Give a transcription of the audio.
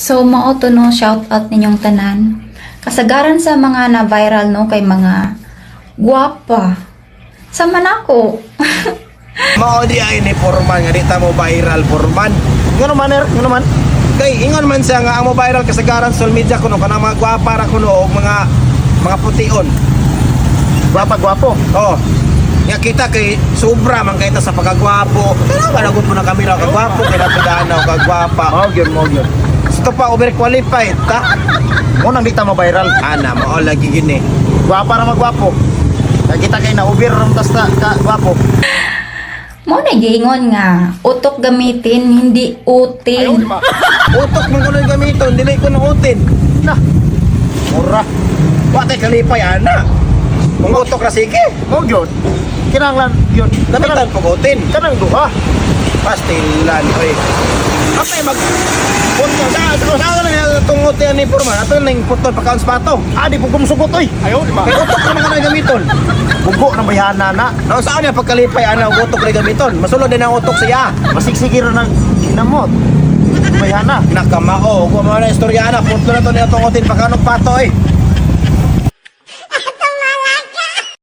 So, mao to no, shout out ninyong tanan. Kasagaran sa mga na-viral no, kay mga guwapa. Sama na ako. Mao di ay ni Forman nga dita mo viral Forman. Ngano man, er? Ngano man? Kay ingon man siya nga ang mo viral kasagaran social media kuno kana mga gwapa ra kuno og mga mga putiun. Gwapa-gwapo. Oh. Nga kita kay sobra man kay ta sa pagkagwapo. Tanawa na gud mo na kami ra kagwapo kay napidanaw kagwapa. Mao gyud, mao gyud. Ito pa overqualified ta. Mo nang di ta ma-viral. Ana mao lagi gini. Gwapa ra magwapo. Kaya kita kay na-ubir ram tas ta ka gwapo. Mo na giingon nga, utok gamitin, hindi utin. Utok man kuno gamiton, dili ko utin. Na. Mura. Wa tay kalipay ana. Kung utok ra sige. Mao gyud. Kinahanglan yun. Gamitan pag utin. Kanang duha. Pastilan pre. Apay mag punto sa sa sa na tungot yan ni Forman. Ato ning putol pa kaon pato. Ah, di po kumsugot oy. Ayo, di ba? Utok man kanang gamiton. Bugo ng bayhana na. Ano saan niya pagkalipay ana utok ra gamiton? Masulod din ang utok siya. Masigsigir ng hinamot. Bayhana. Nakamao, kung mga na istorya na, punto na to niya tungotin pa kanong pato eh.